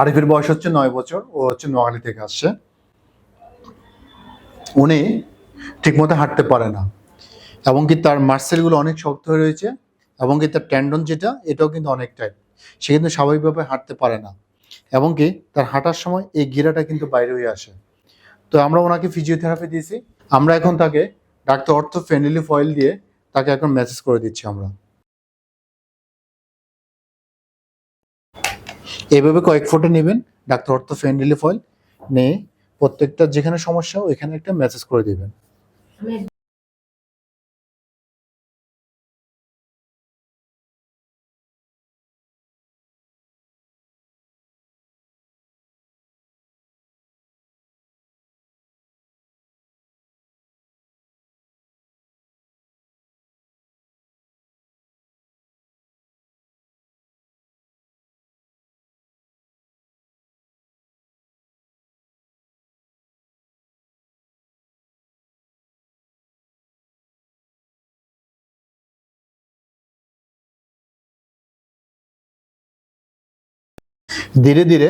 আরিফের বয়স হচ্ছে নয় বছর, ও হচ্ছে নোয়াখালী থেকে আসছে। উনি ঠিকমতো হাঁটতে পারে না, এবং কি তার মার্সেলগুলো অনেক শক্ত হয়ে রয়েছে, এবং কি তার ট্যান্ডন যেটা, এটাও কিন্তু অনেক টাইট। সে কিন্তু স্বাভাবিকভাবে হাঁটতে পারে না, এবং কি তার হাঁটার সময় এই গিরাটা কিন্তু বাইরে হয়ে আসে। তো আমরা ওনাকে ফিজিওথেরাপি দিয়েছি, আমরা এখন তাকে ডাক্তার অর্থ ফেনিলি ফয়েল দিয়ে তাকে এখন মেসেজ করে দিচ্ছি আমরা। এভাবে কয়েক ফোটো নেবেন, ডাক্তার অর্থ ফেন রিলিফ অয়েল নিয়ে প্রত্যেকটা যেখানে সমস্যা ওইখানে একটা মেসেজ করে দিবেন। ধীরে ধীরে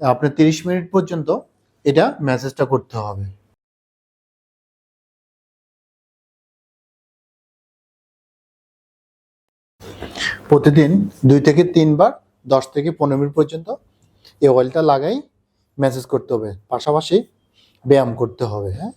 আপনার তিরিশ মিনিট পর্যন্ত এটা মেসেজটা করতে হবে। প্রতিদিন দুই থেকে তিনবার, দশ থেকে পনেরো মিনিট পর্যন্ত এই অয়েলটা লাগাই মেসেজ করতে হবে। পাশাপাশি ব্যায়াম করতে হবে হ্যাঁ?